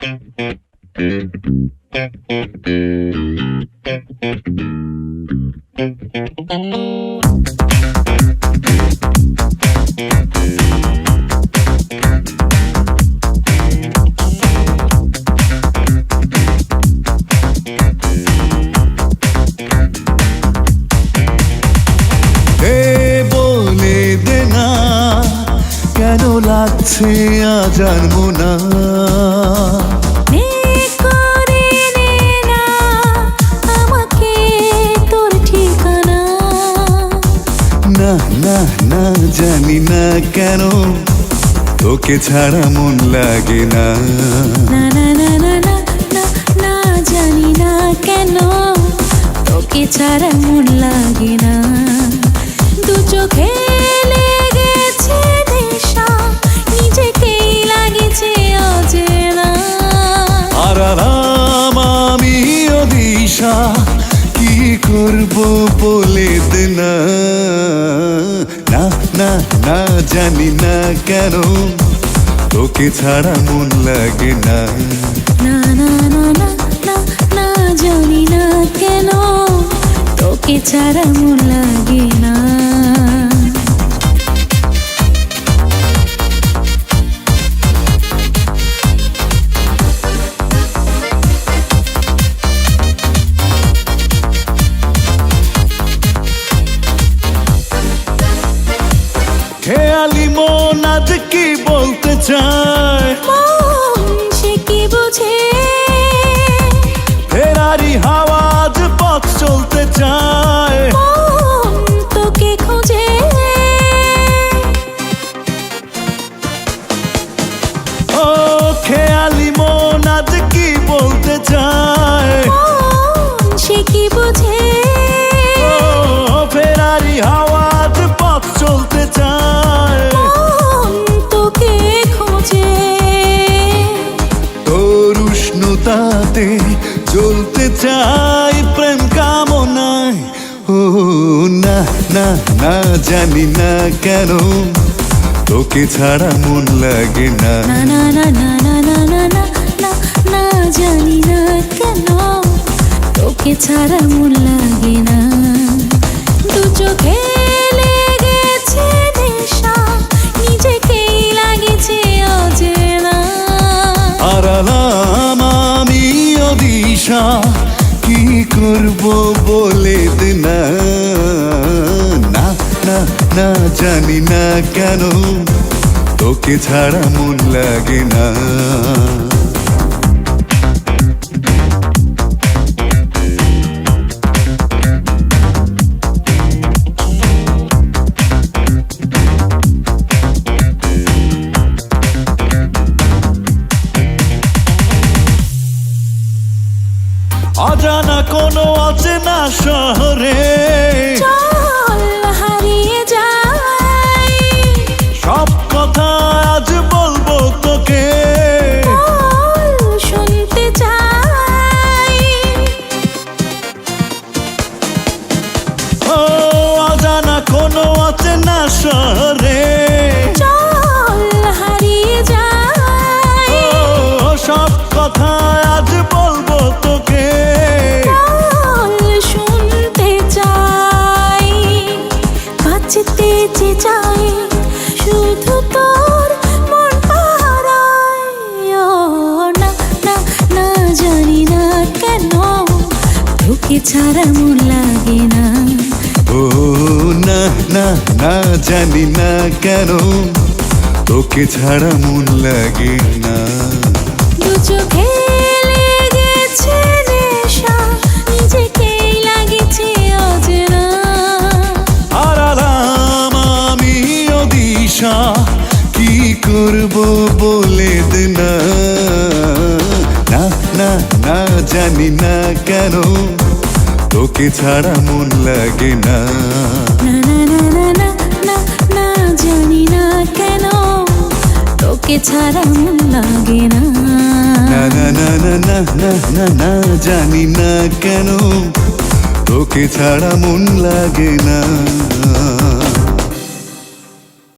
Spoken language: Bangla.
Thank you. কাছে আজার না না জানি না কেন তোকে ছাড়া মন লাগে না না না না না না না জানি না কেন তোকে ছাড়া মন লাগে কি করব বলে দে না না না না জানি না কেন। তোকে ছাড়া মন লাগে না। না না না না না না জানি না কেন। তোকে ছাড়া মন লাগে না। কি বলতে চায় চাই প্রেম কামনায়। ও না না না জানি না কেন। তোকে ছাড়া মন লাগে না। না না না না না না না না না না জানি না কেন। তোকে ছাড়া মন লাগে না। দু চোখে লেগেছে নেশা নিজেকেই লাগেছে অচেনা। আর আমি দিশা কি করব বলে না। না না না জানি না কেন তোকে ছাড়া মন লাগে না। অজানা কোনো অচেনা শহরে। চল হারিয়ে যাই। সব কথা আজ বলব তোকে। শুনতে চাই। ও অজানা কোনো অচেনা শহরে। তোকে ছাড়া মন লাগে না। ও না না না জানি না কেন তোকে ছাড়া মন লাগে না। দু চোখে লেগেছে নেশা নিজেকেই লাগেছে অচেনা আর আমি দিশা কি করব বলে দে না না না জানি না কেন তোকে ছাড়া মন লাগে না জানি না কেন তোকে ছাড়া মন লাগে না না না না না না না না না জানি না কেন তোকে ছাড়া মন লাগে না